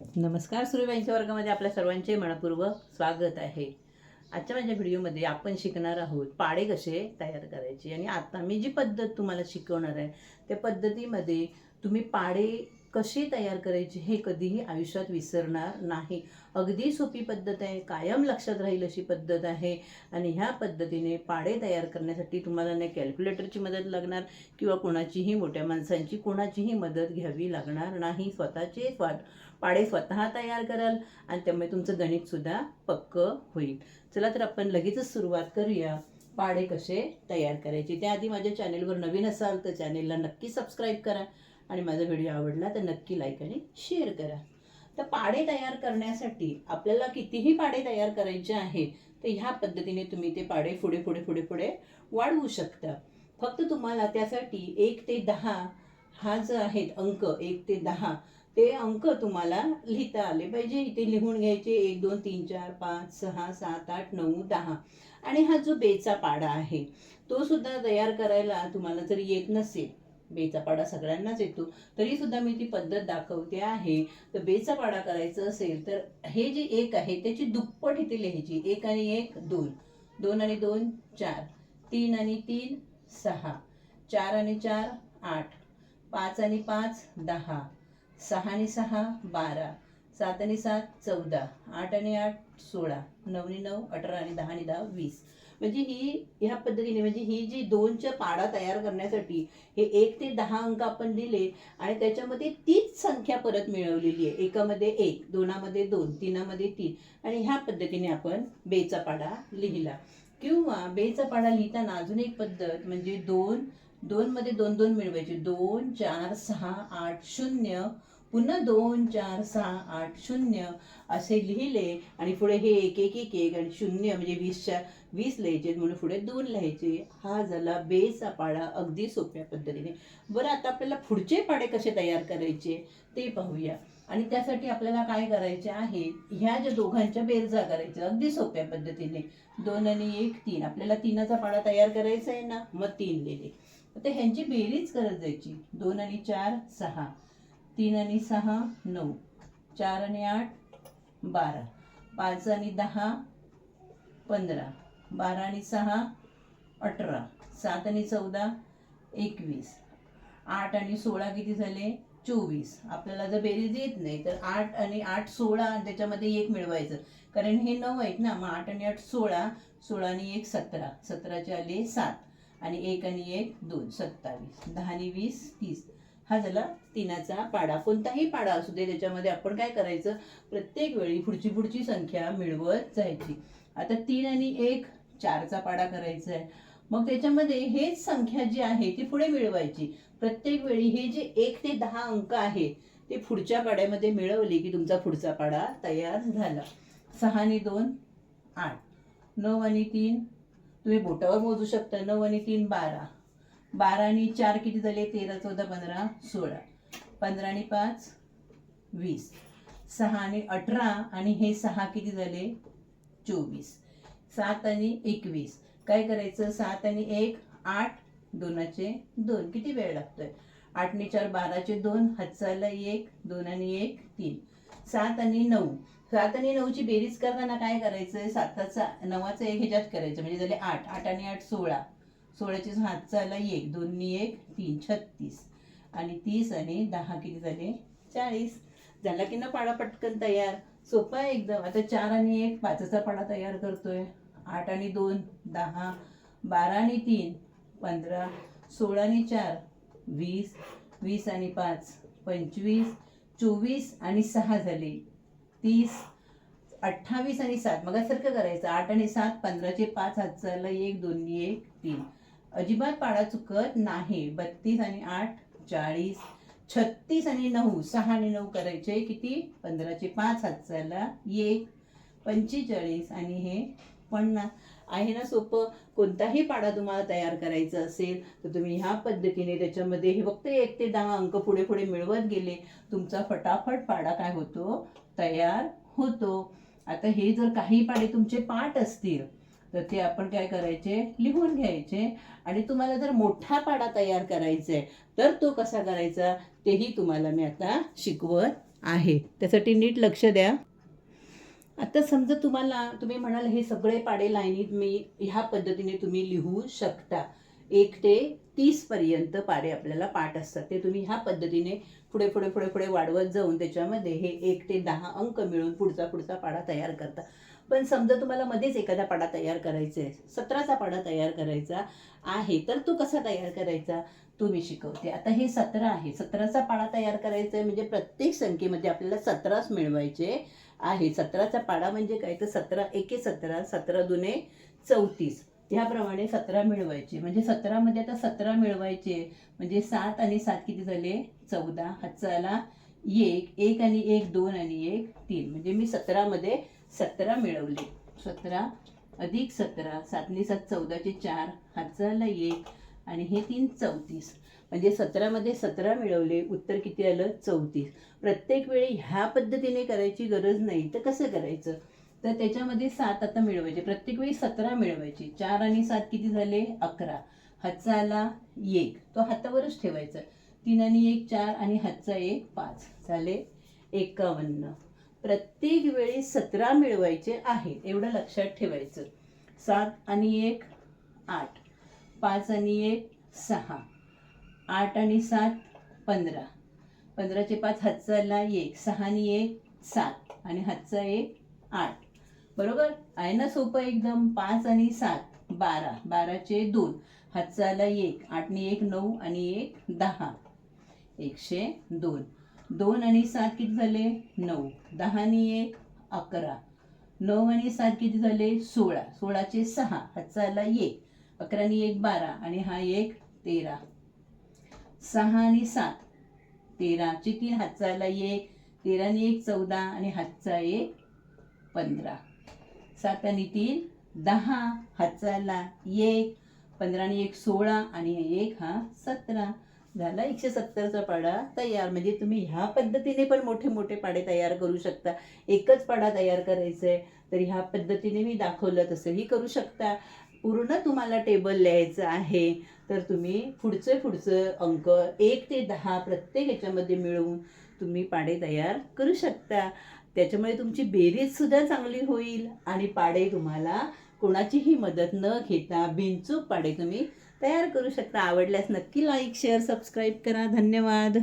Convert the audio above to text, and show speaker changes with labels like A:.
A: नमस्कार सूर्यबाईंच्या वर्गामध्ये आपल्या सर्वांचे मनपूर्वक स्वागत आहे. आजच्या माझ्या व्हिडिओमध्ये आपण शिकणार आहोत पाडे कसे तयार करायचे आणि आता मी जी पद्धत तुम्हाला शिकवणार आहे त्या पद्धतीमध्ये तुम्ही पाडे कशी तयार करायची हे कधीही आयुष्यात विसरणार नाही. अगदी सोपी पद्धत आहे कायम लक्षात राहील अशी पद्धत आहे. आणि ह्या पद्धतीने पाडे तयार करण्यासाठी तुम्हाला नाही कॅल्क्युलेटरची मदत लागणार किंवा कोणाचीही मोठ्या माणसांची कोणाचीही मदत घ्यावी लागणार नाही. स्वतःचे स्वा पाडे स्वतः तयार कराल आणि त्यामुळे तुमचं गणितसुद्धा पक्कं होईल. चला तर आपण लगेचच सुरुवात करूया. पाडे कसे तयार करायचे? त्याआधी माझ्या चॅनेलवर नवीन असाल तर चॅनेलला नक्की सबस्क्राईब करा. आणि माझा व्हिडिओ आवडला तर नक्की लाईक आणि शेअर करा. तर पाडे तयार करण्यासाठी आपल्याला कितीही पाडे तयार करायचे आहे तर ह्या पद्धतीने तुम्ही ते पाडे पुढे पुढे पुढे पुढे वाढवू शकता. फक्त तुम्हाला त्यासाठी एक ते दहा हा जो आहेत अंक एक ते दहा ते अंक तुम्हाला लिहिता आले पाहिजे. इथे लिहून घ्यायचे एक दोन तीन चार पाच सहा सात आठ नऊ दहा. आणि हा जो बेचा पाडा आहे तो सुद्धा तयार करायला तुम्हाला जर येत नसेल बेचा पाडा सगळ्यांनाच येतो. तरी सुद्धा मी ती पद्धत दाखवते आहे. तर बेचा पाडा करायचं असेल तर हे जे एक आहे त्याची दुप्पट इथे लिहायची. एक आणि एक दोन. दोन आणि दोन चार. तीन आणि तीन सहा. चार आणि चार आठ. पाच आणि पाच दहा. सहा आणि सहा बारा. सात आणि सात चौदा. आठ आणि आठ सोळा. नऊ आणि नऊ अठरा आणि दहा आणि दहा वीस. म्हणजे ही ह्या पद्धतीने म्हणजे ही जी दोनच्या पाडा तयार करण्यासाठी हे एक ते दहा अंक आपण दिले आणि त्याच्यामध्ये तीच संख्या परत मिळवलेली आहे. एकामध्ये एक दोनामध्ये दोन तीनामध्ये तीन आणि ह्या पद्धतीने आपण बेचा पाडा लिहिला. किंवा बेचा पाडा लिहिताना अजून एक पद्धत म्हणजे दोन दोन मध्ये दोन दोन मिळवायचे. दोन चार सहा आठ शून्य पुन्हा दोन चार सहा आठ शून्य असे लिहिले आणि पुढे हे एक एक एक एक आणि शून्य म्हणजे वीसच्या वीस लिहायचे म्हणून पुढे दोन लिहायचे. हा झाला बेचा पाडा अगदी सोप्या पद्धतीने. बरं आता आपल्याला पुढचे पाडे कसे तयार करायचे ते पाहूया. आणि त्यासाठी आपल्याला काय करायचे आहे? ह्या ज्या दोघांच्या बेरजा करायच्या अगदी सोप्या पद्धतीने. दोन आणि एक तीन. आपल्याला तीनाचा पाडा तयार करायचा आहे ना मग तीन लिहिले. तर ह्यांची बेरीज करत जायची. दोन आणि चार सहा. तीन आणि सहा नऊ. चार आणि आठ बारा. पाच आणि दहा पंधरा. बारा आणि सहा अठरा. सात आणि चौदा एकवीस. आठ आणि सोळा किती झाले? चोवीस. आपल्याला जर बेरीज येत नाही तर आठ आणि आठ सोळा त्याच्यामध्ये एक मिळवायचं. कारण हे नऊ आहेत ना मग आठ आणि आठ सोळा सोळा आणि एक सतरा. सतराचे आले सात. आणि एक आणि एक दोन. सत्तावीस. दहा आणि वीस तीस. हा झाला तिनाचा पाडा. कोणताही पाडा असू दे त्याच्यामध्ये आपण काय करायचं? प्रत्येक वेळी पुढची पुढची संख्या मिळवत जायची. आता तीन आणि एक चारचा पाडा करायचा आहे. मग त्याच्यामध्ये हेच संख्या जी आहे ती पुढे मिळवायची. प्रत्येक वेळी हे जे एक ते दहा अंक आहे ते पुढच्या पाड्यामध्ये मिळवले की तुमचा पुढचा पाडा तयार झाला. सहा आणि दोन आठ. नऊ आणि तीन तुम्ही बोटावर मोजू शकता. नऊ आणि तीन बारा. बारा आणि चार किती झाले? तेरा चौदा पंधरा सोळा. पंधरा आणि पाच वीस. सहा आणि अठरा आणि हे सहा किती झाले? चोवीस. सात आणि एकवीस. काय करायचं? सात आणि एक आठ. दोनाचे दोन. किती वेळ लागतोय? आठ आणि चार बाराचे दोन. हातचाला एक दोन आणि एक तीन. सात आणि नऊ. सात आणि नऊची बेरीज करताना काय करायचं साताचा नवाचं एक ह्याच्यात करायचं. म्हणजे झाले आठ. आठ आणि आठ सोळा. सोळाचे हात चालला एक दोन्ही एक तीन छत्तीस. आणि तीस आणि दहा किती झाले? चाळीस. झाला की ना पाडा पटकन तयार? सोपा आहे एकदम. आता चार आणि एक पाचचा पाडा तयार करतोय. आठ आणि दोन दहा. बारा आणि तीन पंधरा. सोळा आणि चार वीस. वीस आणि पाच पंचवीस. चोवीस आणि सहा झाले. तीस. अठ्ठावीस आणि सात. मग सारखं करायचं. आठ आणि सात पंधराचे पाच हात चालला एक दोन्ही एक तीन. अजिबात पाडा चुकत नाही. बत्तीस आणि आठ चाळीस छत्तीस आणि नऊ सहा आणि नऊ करायचे किती? पंधराचे पाच हात चालला एक पंचेचाळीस आणि हे पन्नास. आहे ना सोपं? कोणताही पाडा तुम्हाला तयार करायचा असेल तर तुम्ही ह्या पद्धतीने त्याच्यामध्ये हे फक्त एक ते दहा अंक पुढे पुढे मिळवत गेले तुमचा फटाफट पाडा काय होतो? तयार होतो. आता हे जर काही पाडे तुमचे पाठ असतील तर ते आपण काय करायचे? लिहून घ्यायचे. आणि तुम्हाला जर मोठा पाडा तयार करायचा आहे तर तो कसा करायचा? तेही तुम्हाला मी आता शिकवत आहे. त्यासाठी नीट लक्ष द्या. आता समजा तुम्हाला तुम्ही म्हणाल हे सगळे पाडे लाईनीत मी ह्या पद्धतीने तुम्ही लिहू शकता. एक ते तीसपर्यंत पाडे आपल्याला पाठ असतात. ते तुम्ही ह्या पद्धतीने पुढे पुढे पुढे पुढे वाढवत जाऊन त्याच्यामध्ये हे एक ते दहा अंक मिळून पुढचा पुढचा पाडा तयार करता. पण समजा तुम्हाला मध्येच एखादा पाडा तयार करायचा आहे सतराचा पाडा तयार करायचा आहे तर तो कसा तयार करायचा? तो मी शिकवते. आता हे सतरा आहे. सतराचा पाडा तयार करायचा आहे म्हणजे प्रत्येक संख्येमध्ये आपल्याला सतराच मिळवायचे आहे. सतराचा पाडा म्हणजे काय? तर सतरा एके सतरा सतरा दुने चौतीस. त्याप्रमाणे सतरा मिळवायचे. म्हणजे सतरामध्ये आता सतरा मिळवायचे. म्हणजे सात आणि सात किती झाले? चौदा. हातचा आला एक एक आणि एक दोन आणि एक तीन. म्हणजे मी सतरामध्ये सतरा मिळवले. सतरा अधिक सतरा सातने सात चौदाचे चार हातचाला एक आणि हे तीन चौतीस. म्हणजे सतरामध्ये सतरा मिळवले उत्तर किती आलं? चौतीस. प्रत्येक वेळी ह्या पद्धतीने करायची गरज नाही तर कसं करायचं? तर त्याच्यामध्ये सात आता मिळवायचे. प्रत्येक वेळी सतरा मिळवायचे. चार आणि सात किती झाले? अकरा. हातचा आला एक. तो हातावरच ठेवायचा. तीन आणि एक चार आणि हातचा एक पाच. झाले एकावन्न. प्रत्येक वेळी सतरा मिळवायचे आहे एवढं लक्षात ठेवायचं. सात आणि एक आठ. पाच आणि एक सहा. आठ आणि सात पंधरा. पंधराचे पाच हातचा आला एक. सहा आणि एक सात. आणि हातचा एक आठ. बरोबर? आहे ना सोपं एकदम? पाच आणि सात बारा. बाराचे दोन. हातचा आला एक. आठने एक नऊ आणि एक दहा. एकशे दोन. दोन आणि सात किती झाले? नऊ. दहा आणि एक अकरा. नऊ आणि सात किती झाले? सोळा. सोळाचे सहा. हातचा आला एक आणि एक बारा. आणि हा एक तेरा. सहा आणि सात. तेराचे तीन हातचा आला एक तेराने एक चौदा. आणि हातचा एक पंधरा. सात आणि तीन दहा. हातचा आला एक पंधराने एक सोळा. आणि एक हा सतरा. झाला एकशे सत्तरचा पाडा तयार म्हणजे तुम्ही ह्या पद्धतीने पण मोठे मोठे पाडे तयार करू शकता. एकच पाडा तयार करायचा आहे तर ह्या पद्धतीने मी दाखवलं तसंही करू शकता. पूर्ण तुम्हाला टेबल लिहायचं आहे तर तुम्ही पुढचं पुढचं अंक एक ते दहा प्रत्येक याच्यामध्ये मिळवून तुम्ही पाडे तयार करू शकता. त्याच्यामुळे तुमची बेरीजसुद्धा चांगली होईल आणि पाडे तुम्हाला कोणाचीही मदत न घेता बिनचूक पाडे तुम्ही तयार करू शकता. आवडल्यास नक्की लाईक शेअर सबस्क्राईब करा. धन्यवाद.